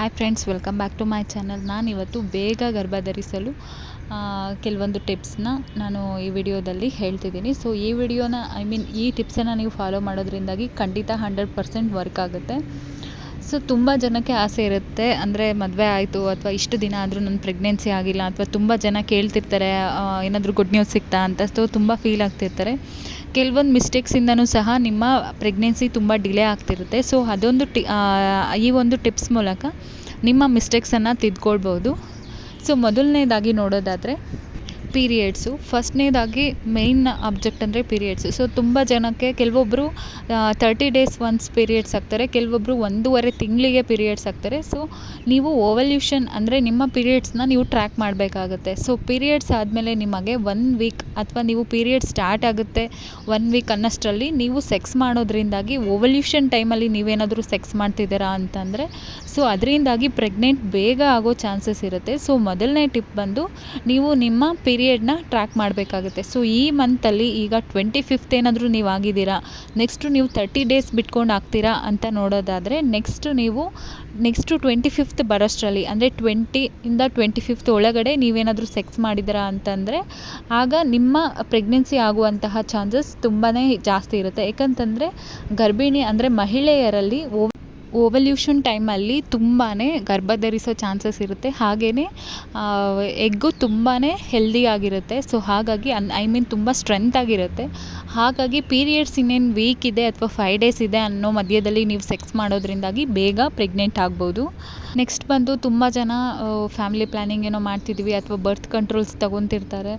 Hi friends welcome back to my channel ನಾನು ಇವತ್ತು ಬೇಗ ಗರ್ಭ ಧರಿಸಲು ಕೆಲವೊಂದು ಟಿಪ್ಸ್ನ ನಾನು ಈ ವಿಡಿಯೋದಲ್ಲಿ ಹೇಳ್ತಿದ್ದೀನಿ. ಸೊ ಈ ವಿಡಿಯೋನ ಐ ಮೀನ್ ಈ ಟಿಪ್ಸನ್ನು ನೀವು ಫಾಲೋ ಮಾಡೋದ್ರಿಂದಾಗಿ ಖಂಡಿತ ಹಂಡ್ರೆಡ್ ಪರ್ಸೆಂಟ್ ವರ್ಕ್ ಆಗುತ್ತೆ. ಸೊ ತುಂಬ ಜನಕ್ಕೆ ಆಸೆ ಇರುತ್ತೆ. ಅಂದರೆ ಮದುವೆ ಆಯಿತು ಅಥವಾ ಇಷ್ಟು ದಿನ ಆದರೂ ನನ್ನ ಪ್ರೆಗ್ನೆನ್ಸಿ ಆಗಿಲ್ಲ ಅಥವಾ ತುಂಬ ಜನ ಕೇಳ್ತಿರ್ತಾರೆ ಏನಾದರೂ ಗುಡ್ ನ್ಯೂಸ್ ಸಿಗ್ತಾ ಅಂತ. ಸೊ ತುಂಬ ಫೀಲ್ ಆಗ್ತಿರ್ತಾರೆ. ಕೆಲವೊಂದು ಮಿಸ್ಟೇಕ್ಸಿಂದನೂ ಸಹ ನಿಮ್ಮ ಪ್ರೆಗ್ನೆನ್ಸಿ ತುಂಬ ಡಿಲೇ ಆಗ್ತಿರುತ್ತೆ. ಸೊ ಅದೊಂದು ಟಿ ಈ ಒಂದು ಟಿಪ್ಸ್ ಮೂಲಕ ನಿಮ್ಮ ಮಿಸ್ಟೇಕ್ಸನ್ನು ತಿದ್ಕೊಳ್ಬೋದು. ಸೊ ಮೊದಲನೇದಾಗಿ ನೋಡೋದಾದರೆ ಪೀರಿಯಡ್ಸು ಫಸ್ಟ್ನೇದಾಗಿ ಮೇಯ್ನ್ ಆಬ್ಜೆಕ್ಟ್ ಅಂದರೆ ಪೀರಿಯಡ್ಸು ಸೊ ತುಂಬ ಜನಕ್ಕೆ ಕೆಲವೊಬ್ಬರು ತರ್ಟಿ ಡೇಸ್ ಒನ್ಸ್ ಪೀರಿಯಡ್ಸ್ ಆಗ್ತಾರೆ. ಕೆಲವೊಬ್ಬರು ಒಂದೂವರೆ ತಿಂಗಳಿಗೆ ಪೀರಿಯಡ್ಸ್ ಆಗ್ತಾರೆ. ಸೊ ನೀವು ಓವಲ್ಯೂಷನ್ ಅಂದರೆ ನಿಮ್ಮ ಪೀರಿಯಡ್ಸ್ನ ನೀವು ಟ್ರ್ಯಾಕ್ ಮಾಡಬೇಕಾಗುತ್ತೆ. ಸೊ ಪೀರಿಯಡ್ಸ್ ಆದಮೇಲೆ ನಿಮಗೆ ಒನ್ ವೀಕ್ ಅಥವಾ ನೀವು ಪೀರಿಯಡ್ ಸ್ಟಾರ್ಟ್ ಆಗುತ್ತೆ ಒನ್ ವೀಕ್ ಅನ್ನಷ್ಟರಲ್ಲಿ ನೀವು ಸೆಕ್ಸ್ ಮಾಡೋದ್ರಿಂದಾಗಿ ಓವಲ್ಯೂಷನ್ ಟೈಮಲ್ಲಿ ನೀವೇನಾದರೂ ಸೆಕ್ಸ್ ಮಾಡ್ತಿದ್ದೀರಾ ಅಂತಂದರೆ ಸೊ ಅದರಿಂದಾಗಿ ಪ್ರೆಗ್ನೆಂಟ್ ಬೇಗ ಆಗೋ ಚಾನ್ಸಸ್ ಇರುತ್ತೆ. ಸೊ ಮೊದಲನೇ ಟಿಪ್ ಬಂದು, ನೀವು ನಿಮ್ಮ ಪೀರಿಯಡ್ನ ಟ್ರ್ಯಾಕ್ ಮಾಡಬೇಕಾಗುತ್ತೆ. ಸೊ, ಈ ಮಂತಲ್ಲಿ ಈಗ ಟ್ವೆಂಟಿ ಫಿಫ್ತ್ ಏನಾದರೂ ನೀವು ಆಗಿದ್ದೀರಾ ನೆಕ್ಸ್ಟು ನೀವು ತರ್ಟಿ ಡೇಸ್ ಬಿಟ್ಕೊಂಡು ಆಗ್ತೀರಾ ಅಂತ ನೋಡೋದಾದರೆ, ನೆಕ್ಸ್ಟ್ ನೀವು, ನೆಕ್ಸ್ಟು ಟ್ವೆಂಟಿ ಫಿಫ್ತ್ ಬರೋಷ್ಟರಲ್ಲಿ, ಅಂದರೆ ಟ್ವೆಂಟಿಯಿಂದ ಟ್ವೆಂಟಿ ಫಿಫ್ತ್ ಒಳಗಡೆ ನೀವೇನಾದರೂ ಸೆಕ್ಸ್ ಮಾಡಿದ್ದೀರಾ ಅಂತಂದರೆ, ಆಗ ನಿಮ್ಮ ಪ್ರೆಗ್ನೆನ್ಸಿ ಆಗುವಂತಹ ಚಾನ್ಸಸ್ ತುಂಬಾ ಜಾಸ್ತಿ ಇರುತ್ತೆ. ಯಾಕಂತಂದರೆ ಗರ್ಭಿಣಿ ಅಂದರೆ ಮಹಿಳೆಯರಲ್ಲಿ ಓ ಓವಲ್ಯೂಷನ್ ಟೈಮಲ್ಲಿ ತುಂಬಾ ಗರ್ಭ ಧರಿಸೋ ಚಾನ್ಸಸ್ ಇರುತ್ತೆ. ಹಾಗೆಯೇ ಎಗ್ಗು ತುಂಬಾ ಹೆಲ್ದಿ ಆಗಿರುತ್ತೆ. ಸೊ ಹಾಗಾಗಿ ಅನ್ ಐ ಮೀನ್ ತುಂಬ ಸ್ಟ್ರೆಂತ್ ಆಗಿರುತ್ತೆ. ಹಾಗಾಗಿ ಪೀರಿಯಡ್ಸ್ ಇನ್ನೇನು ವೀಕ್ ಇದೆ ಅಥವಾ ಫೈವ್ ಡೇಸ್ ಇದೆ ಅನ್ನೋ ಮಧ್ಯದಲ್ಲಿ ನೀವು ಸೆಕ್ಸ್ ಮಾಡೋದ್ರಿಂದಾಗಿ ಬೇಗ ಪ್ರೆಗ್ನೆಂಟ್ ಆಗ್ಬೋದು. ನೆಕ್ಸ್ಟ್ ಬಂದು ತುಂಬ ಜನ ಫ್ಯಾಮಿಲಿ ಪ್ಲ್ಯಾನಿಂಗ್ ಏನೋ ಮಾಡ್ತಿದ್ದೀವಿ ಅಥವಾ ಬರ್ತ್ ಕಂಟ್ರೋಲ್ಸ್ ತೊಗೊತಿರ್ತಾರೆ.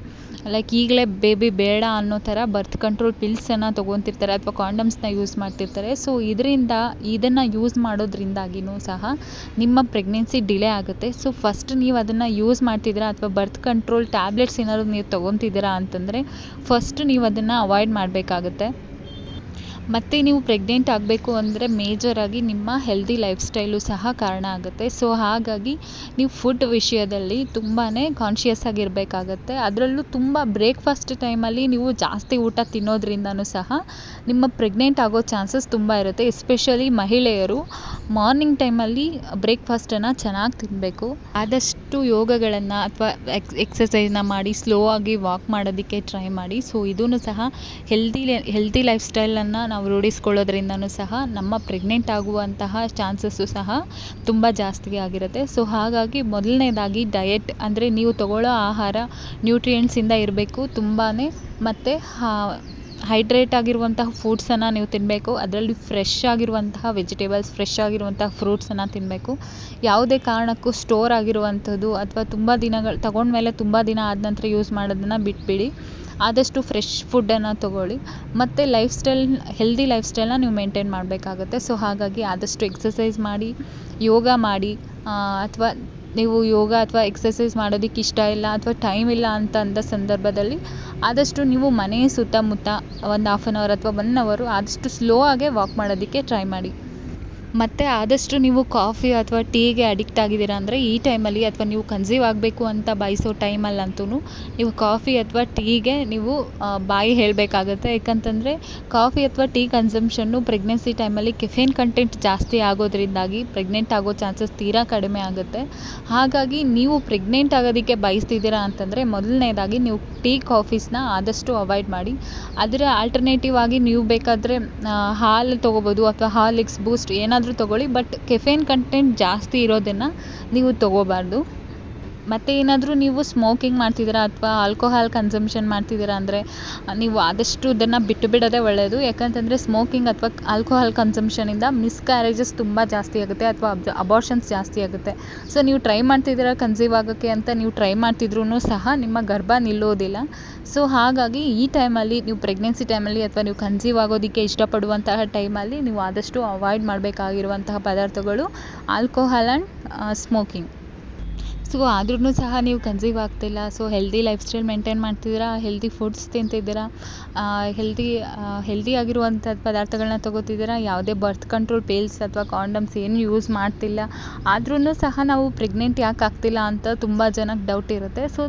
ಲೈಕ್ ಈಗಲೇ ಬೇಬಿ ಬೇಡ ಅನ್ನೋ ಥರ ಬರ್ತ್ ಕಂಟ್ರೋಲ್ ಪಿಲ್ಸನ್ನು ತೊಗೊತಿರ್ತಾರೆ ಅಥವಾ ಕಾಂಡಮ್ಸ್ನ ಯೂಸ್ ಮಾಡ್ತಿರ್ತಾರೆ. ಸೊ ಇದರಿಂದ, ಇದನ್ನು ಯೂಸ್ ಮಾಡೋದ್ರಿಂದಾಗಿಯೂ ಸಹ ನಿಮ್ಮ ಪ್ರೆಗ್ನೆನ್ಸಿ ಡಿಲೇ ಆಗುತ್ತೆ. ಸೊ ಫಸ್ಟ್ ನೀವು ಅದನ್ನು ಯೂಸ್ ಮಾಡ್ತಿದ್ದೀರಾ ಅಥವಾ ಬರ್ತ್ ಕಂಟ್ರೋಲ್ ಟ್ಯಾಬ್ಲೆಟ್ಸ್ ಏನಾದ್ರು ನೀವು ತೊಗೊತಿದ್ದೀರಾ ಅಂತಂದರೆ ಫಸ್ಟ್ ನೀವು ಅದನ್ನು ಅವಾಯ್ಡ್ ಮಾಡಬೇಕಾಗುತ್ತೆ. ಮತ್ತು ನೀವು ಪ್ರೆಗ್ನೆಂಟ್ ಆಗಬೇಕು ಅಂದರೆ ಮೇಜರಾಗಿ ನಿಮ್ಮ ಹೆಲ್ದಿ ಲೈಫ್ ಸ್ಟೈಲು ಸಹ ಕಾರಣ ಆಗುತ್ತೆ. ಸೊ ಹಾಗಾಗಿ ನೀವು ಫುಡ್ ವಿಷಯದಲ್ಲಿ ತುಂಬಾ ಕಾನ್ಷಿಯಸ್ ಆಗಿರಬೇಕಾಗತ್ತೆ. ಅದರಲ್ಲೂ ತುಂಬ ಬ್ರೇಕ್ಫಾಸ್ಟ್ ಟೈಮಲ್ಲಿ ನೀವು ಜಾಸ್ತಿ ಊಟ ತಿನ್ನೋದ್ರಿಂದನೂ ಸಹ ನಿಮ್ಮ ಪ್ರೆಗ್ನೆಂಟ್ ಆಗೋ ಚಾನ್ಸಸ್ ತುಂಬ ಇರುತ್ತೆ. ಎಸ್ಪೆಷಲಿ ಮಹಿಳೆಯರು ಮಾರ್ನಿಂಗ್ ಟೈಮಲ್ಲಿ ಬ್ರೇಕ್ಫಾಸ್ಟನ್ನು ಚೆನ್ನಾಗಿ ತಿನ್ನಬೇಕು ಆದಷ್ಟು ಯೋಗಗಳನ್ನು ಅಥವಾ ಎಕ್ಸ್ ಎಕ್ಸಸೈಸ್ನ ಮಾಡಿ ಸ್ಲೋ ಆಗಿ ವಾಕ್ ಮಾಡೋದಕ್ಕೆ ಟ್ರೈ ಮಾಡಿ. ಸೊ ಇದೂ ಸಹ ಹೆಲ್ದಿ ಹೆಲ್ದಿ ಲೈಫ್ ಸ್ಟೈಲನ್ನು ನಾವು ರೂಢಿಸ್ಕೊಳ್ಳೋದ್ರಿಂದನೂ ಸಹ ನಮ್ಮ ಪ್ರೆಗ್ನೆಂಟ್ ಆಗುವಂತಹ ಚಾನ್ಸಸ್ಸು ಸಹ ತುಂಬ ಜಾಸ್ತಿ ಆಗಿರುತ್ತೆ. ಸೊ ಹಾಗಾಗಿ ಮೊದಲನೇದಾಗಿ ಡಯೆಟ್ ಅಂದರೆ ನೀವು ತಗೊಳ್ಳೋ ಆಹಾರ ನ್ಯೂಟ್ರಿಯೆಂಟ್ಸಿಂದ ಇರಬೇಕು ತುಂಬಾ ಮತ್ತು ಹೈಡ್ರೇಟ್ ಆಗಿರುವಂತಹ ಫುಡ್ಸನ್ನು ನೀವು ತಿನ್ನಬೇಕು ಅದರಲ್ಲಿ ಫ್ರೆಶ್ ಆಗಿರುವಂತಹ ವೆಜಿಟೇಬಲ್ಸ್ ಫ್ರೆಶ್ ಆಗಿರುವಂತಹ ಫ್ರೂಟ್ಸನ್ನು ತಿನ್ನಬೇಕು ಯಾವುದೇ ಕಾರಣಕ್ಕೂ ಸ್ಟೋರ್ ಆಗಿರುವಂಥದ್ದು ಅಥವಾ ತುಂಬ ದಿನಗಳು, ತಗೊಂಡ್ಮೇಲೆ ತುಂಬ ದಿನ ಆದ ನಂತರ ಯೂಸ್ ಮಾಡೋದನ್ನು ಬಿಟ್ಬಿಡಿ. ಆದಷ್ಟು ಫ್ರೆಶ್ ಫುಡ್ಡನ್ನು ತೊಗೊಳ್ಳಿ. ಮತ್ತು ಲೈಫ್ ಸ್ಟೈಲ್ ಹೆಲ್ದಿ ಲೈಫ್ ಸ್ಟೈಲನ್ನ ನೀವು ಮೇಂಟೈನ್ ಮಾಡಬೇಕಾಗುತ್ತೆ. ಸೊ ಹಾಗಾಗಿ ಆದಷ್ಟು ಎಕ್ಸಸೈಸ್ ಮಾಡಿ, ಯೋಗ ಮಾಡಿ ಅಥವಾ ನೀವು ಯೋಗ ಅಥವಾ ಎಕ್ಸಸೈಸ್ ಮಾಡೋದಕ್ಕೆ ಇಷ್ಟ ಇಲ್ಲ ಅಥವಾ ಟೈಮ್ ಇಲ್ಲ ಅಂತ ಅಂದ ಸಂದರ್ಭದಲ್ಲಿ ಆದಷ್ಟು ನೀವು ಮನೆಯ ಸುತ್ತಮುತ್ತ ಒಂದು ಹಾಫ್ ಆನ್ ಅವರ್ ಅಥವಾ ಒನ್ ಅವರು ಆದಷ್ಟು ಸ್ಲೋ ಆಗೇ ವಾಕ್ ಮಾಡೋದಕ್ಕೆ ಟ್ರೈ ಮಾಡಿ. ಮತ್ತು ಆದಷ್ಟು ನೀವು ಕಾಫಿ ಅಥವಾ ಟೀಗೆ ಅಡಿಕ್ಟ್ ಆಗಿದ್ದೀರಾ ಅಂದರೆ ಈ ಟೈಮಲ್ಲಿ ಅಥವಾ ನೀವು ಕನ್ಸೀವ್ ಆಗಬೇಕು ಅಂತ ಬಯಸೋ ಟೈಮಲ್ಲಂತೂ ನೀವು ಕಾಫಿ ಅಥವಾ ಟೀಗೆ ನೀವು ಬಾಯಿ ಹೇಳಬೇಕಾಗತ್ತೆ. ಯಾಕಂತಂದರೆ ಕಾಫಿ ಅಥವಾ ಟೀ ಕನ್ಸಂಪ್ಷನ್ನು ಪ್ರೆಗ್ನೆನ್ಸಿ ಟೈಮಲ್ಲಿ ಕೆಫೇನ್ ಕಂಟೆಂಟ್ ಜಾಸ್ತಿ ಆಗೋದ್ರಿಂದಾಗಿ ಪ್ರೆಗ್ನೆಂಟ್ ಆಗೋ ಚಾನ್ಸಸ್ ತೀರಾ ಕಡಿಮೆ ಆಗುತ್ತೆ. ಹಾಗಾಗಿ ನೀವು ಪ್ರೆಗ್ನೆಂಟ್ ಆಗೋದಕ್ಕೆ ಬಯಸ್ತಿದ್ದೀರಾ ಅಂತಂದರೆ ಮೊದಲನೇದಾಗಿ ನೀವು ಟೀ ಕಾಫೀಸ್ನ ಆದಷ್ಟು ಅವಾಯ್ಡ್ ಮಾಡಿ. ಅದರ ಆಲ್ಟರ್ನೇಟಿವ್ ಆಗಿ ನೀವು ಬೇಕಾದರೆ ಹಾಲು ತೊಗೋಬೋದು ಅಥವಾ ಹಾಲಿಕ್ಸ್ ಬೂಸ್ಟ್ ಏನಾದರೂ ತೊಗೊಳ್ಳಿ ಬಟ್ ಕೆಫೇನ್ ಕಂಟೆಂಟ್ ಜಾಸ್ತಿ ಇರೋದನ್ನು ನೀವು ತೊಗೋಬಾರ್ದು. ಮತ್ತು ಏನಾದರೂ ನೀವು ಸ್ಮೋಕಿಂಗ್ ಮಾಡ್ತಿದ್ದೀರಾ ಅಥವಾ ಆಲ್ಕೋಹಾಲ್ ಕನ್ಸಂಪ್ಷನ್ ಮಾಡ್ತಿದ್ದೀರಾ ಅಂದರೆ ನೀವು ಆದಷ್ಟು ಇದನ್ನು ಬಿಟ್ಟು ಬಿಡೋದೇ ಒಳ್ಳೆಯದು ಯಾಕಂತಂದರೆ ಸ್ಮೋಕಿಂಗ್ ಅಥವಾ ಆಲ್ಕೋಹಾಲ್ ಕನ್ಸಂಪ್ಷನಿಂದ ಮಿಸ್ಕ್ಯಾರೇಜಸ್ ತುಂಬ ಜಾಸ್ತಿ ಆಗುತ್ತೆ ಅಥವಾ ಅಬ್ ಅಬಾರ್ಷನ್ಸ್ ಜಾಸ್ತಿ ಆಗುತ್ತೆ. ಸೊ ನೀವು ಟ್ರೈ ಮಾಡ್ತಿದ್ದೀರಾ ಕನ್ಸೀವ್ ಆಗೋಕ್ಕೆ ಅಂತ ನೀವು ಟ್ರೈ ಮಾಡ್ತಿದ್ರೂ ಸಹ ನಿಮ್ಮ ಗರ್ಭ ನಿಲ್ಲೋದಿಲ್ಲ. ಸೊ ಹಾಗಾಗಿ ಈ ಟೈಮಲ್ಲಿ ನೀವು ಪ್ರೆಗ್ನೆನ್ಸಿ ಟೈಮಲ್ಲಿ ಅಥವಾ ನೀವು ಕನ್ಸೀವ್ ಆಗೋದಕ್ಕೆ ಇಷ್ಟಪಡುವಂತಹ ಟೈಮಲ್ಲಿ ನೀವು ಆದಷ್ಟು ಅವಾಯ್ಡ್ ಮಾಡಬೇಕಾಗಿರುವಂತಹ ಪದಾರ್ಥಗಳು ಆಲ್ಕೋಹಾಲ್ ಆ್ಯಂಡ್ ಸ್ಮೋಕಿಂಗ್ ಸೊ ಆದ್ರೂ ಸಹ ನೀವು ಕನ್ಸೀವ್ ಆಗ್ತಿಲ್ಲ. So healthy life style maintain ಮಾಡ್ತಿದ್ದೀರಾ? ಹೆಲ್ದಿ ಫುಡ್ಸ್ ತಿಂತಿದ್ದೀರಾ? ಹೆಲ್ದಿ ಹೆಲ್ದಿ ಆಗಿರುವಂಥ ಪದಾರ್ಥಗಳನ್ನ ತೊಗೋತಿದ್ದೀರಾ? ಯಾವುದೇ ಬರ್ತ್ ಕಂಟ್ರೋಲ್ ಪೇಲ್ಸ್ ಅಥವಾ ಕಾಂಡಮ್ಸ್ ಏನು ಯೂಸ್ ಮಾಡ್ತಿಲ್ಲ. ಆದ್ರೂ ಸಹ ನಾವು ಪ್ರೆಗ್ನೆಂಟ್ ಯಾಕೆ ಆಗ್ತಿಲ್ಲ ಅಂತ ತುಂಬ ಜನಕ್ಕೆ ಡೌಟ್ ಇರುತ್ತೆ. ಸೊ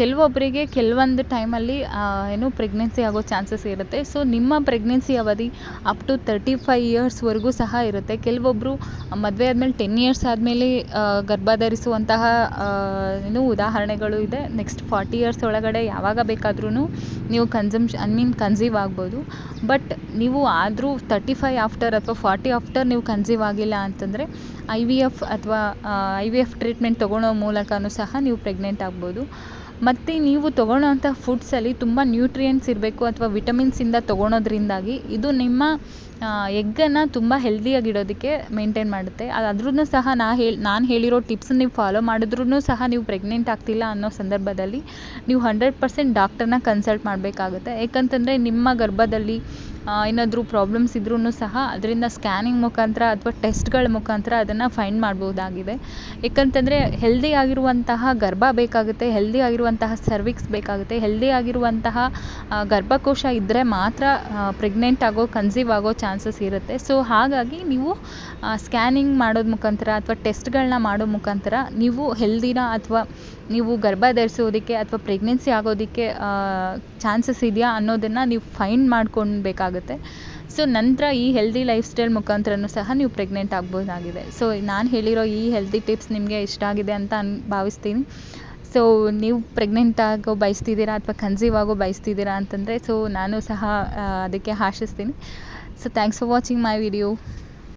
ಕೆಲವೊಬ್ಬರಿಗೆ ಕೆಲವೊಂದು ಟೈಮಲ್ಲಿ ಏನು ಪ್ರೆಗ್ನೆನ್ಸಿ ಆಗೋ ಚಾನ್ಸಸ್ ಇರುತ್ತೆ. ಸೊ ನಿಮ್ಮ ಪ್ರೆಗ್ನೆನ್ಸಿ ಅವಧಿ ಅಪ್ ಟು ತರ್ಟಿ ಫೈವ್ ಇಯರ್ಸ್ವರೆಗೂ ಸಹ ಇರುತ್ತೆ. ಕೆಲವೊಬ್ಬರು ಮದುವೆ ಆದಮೇಲೆ ಟೆನ್ ಇಯರ್ಸ್ ಆದಮೇಲೆ ಗರ್ಭ ಧರಿಸುವಂತಹ ಏನು ಉದಾಹರಣೆಗಳು ಇದೆ. ನೆಕ್ಸ್ಟ್ ಫಾರ್ಟಿ ಇಯರ್ಸ್ ಒಳಗಡೆ ಯಾವಾಗ ಬೇಕಾದ್ರೂ ನೀವು ಕನ್ಸಮ್ಷ ಐ ಮೀನ್ ಕನ್ಸೀವ್ ಆಗ್ಬೋದು. ಬಟ್ ನೀವು ಆದರೂ ತರ್ಟಿ ಫೈವ್ ಆಫ್ಟರ್ ಅಥವಾ ಫಾರ್ಟಿ ಆಫ್ಟರ್ ನೀವು ಕನ್ಸೀವ್ ಆಗಿಲ್ಲ ಅಂತಂದರೆ ಐ ವಿ ಎಫ್ ಅಥವಾ ಐ ವಿ ಎಫ್ ಟ್ರೀಟ್ಮೆಂಟ್ ತೊಗೊಳ್ಳೋ ಮೂಲಕನೂ ಸಹ ನೀವು ಪ್ರೆಗ್ನೆಂಟ್ ಆಗ್ಬೋದು. ಮತ್ತು ನೀವು ತೊಗೊಳ್ಳೋವಂಥ ಫುಡ್ಸಲ್ಲಿ ತುಂಬ ನ್ಯೂಟ್ರಿಯೆಂಟ್ಸ್ ಇರಬೇಕು ಅಥವಾ ವಿಟಮಿನ್ಸಿಂದ ತೊಗೊಳೋದ್ರಿಂದಾಗಿ ಇದು ನಿಮ್ಮ ಎಗ್ಗನ್ನು ತುಂಬ ಹೆಲ್ದಿಯಾಗಿಡೋದಕ್ಕೆ ಮೇಂಟೈನ್ ಮಾಡುತ್ತೆ. ಅದ್ರೂ ಸಹ ನಾ ಹೇಳಿ, ನಾನು ಹೇಳಿರೋ ಟಿಪ್ಸ್ ನೀವು ಫಾಲೋ ಮಾಡಿದ್ರೂ ಸಹ ನೀವು ಪ್ರೆಗ್ನೆಂಟ್ ಆಗ್ತಿಲ್ಲ ಅನ್ನೋ ಸಂದರ್ಭದಲ್ಲಿ ನೀವು ಹಂಡ್ರೆಡ್ ಪರ್ಸೆಂಟ್ ಡಾಕ್ಟರ್ನ ಕನ್ಸಲ್ಟ್ ಮಾಡಬೇಕಾಗುತ್ತೆ. ಯಾಕಂತಂದರೆ ನಿಮ್ಮ ಗರ್ಭದಲ್ಲಿ ಏನಾದರೂ ಪ್ರಾಬ್ಲಮ್ಸ್ ಇದ್ರೂ ಸಹ ಅದರಿಂದ ಸ್ಕ್ಯಾನಿಂಗ್ ಮುಖಾಂತರ ಅಥವಾ ಟೆಸ್ಟ್ಗಳ ಮುಖಾಂತರ ಅದನ್ನು ಫೈಂಡ್ ಮಾಡ್ಬೋದಾಗಿದೆ. ಏಕಂತಂದರೆ ಹೆಲ್ದಿ ಆಗಿರುವಂತಹ ಗರ್ಭ ಬೇಕಾಗುತ್ತೆ ಹೆಲ್ದಿ ಆಗಿರುವಂತಹ ಸರ್ವಿಕ್ಸ್ ಬೇಕಾಗುತ್ತೆ ಹೆಲ್ದಿ ಆಗಿರುವಂತಹ ಗರ್ಭಕೋಶ ಇದ್ದರೆ ಮಾತ್ರ ಪ್ರೆಗ್ನೆಂಟ್ ಆಗೋ ಕನ್ಸೀವ್ ಆಗೋ ಚಾನ್ಸಸ್ ಇರುತ್ತೆ. ಸೊ ಹಾಗಾಗಿ ನೀವು ಸ್ಕ್ಯಾನಿಂಗ್ ಮಾಡೋದು ಮುಖಾಂತರ ಅಥವಾ ಟೆಸ್ಟ್ಗಳನ್ನ ಮಾಡೋ ಮುಖಾಂತರ ನೀವು ಹೆಲ್ದಿನ ಅಥವಾ ನೀವು ಗರ್ಭ ಧರಿಸೋದಕ್ಕೆ ಅಥವಾ ಪ್ರೆಗ್ನೆನ್ಸಿ ಆಗೋದಕ್ಕೆ ಚಾನ್ಸಸ್ ಇದೆಯಾ ಅನ್ನೋದನ್ನು ನೀವು ಫೈಂಡ್ ಮಾಡ್ಕೊಳ್ಬೇಕಾಗುತ್ತೆ. ಸೊ ನಂತರ ಈ ಹೆಲ್ದಿ ಲೈಫ್ ಸ್ಟೈಲ್ ಮುಖಾಂತರನೂ ಸಹ ನೀವು ಪ್ರೆಗ್ನೆಂಟ್ ಆಗ್ಬೋದಾಗಿದೆ. ಸೊ ನಾನು ಹೇಳಿರೋ ಈ ಹೆಲ್ದಿ ಟಿಪ್ಸ್ ನಿಮಗೆ ಇಷ್ಟ ಆಗಿದೆ ಅಂತ ಅನ್, ಭಾವಿಸ್ತೀನಿ. ಸೊ ನೀವು ಪ್ರೆಗ್ನೆಂಟ್ ಆಗೋ ಬಯಸ್ತಿದ್ದೀರಾ ಅಥವಾ ಕನ್ಸೀವ್ ಆಗೋ ಬಯಸ್ತಿದ್ದೀರಾ ಅಂತಂದರೆ ಸೊ ನಾನು ಸಹ ಅದಕ್ಕೆ ಆಶಿಸ್ತೀನಿ. So thanks for watching my video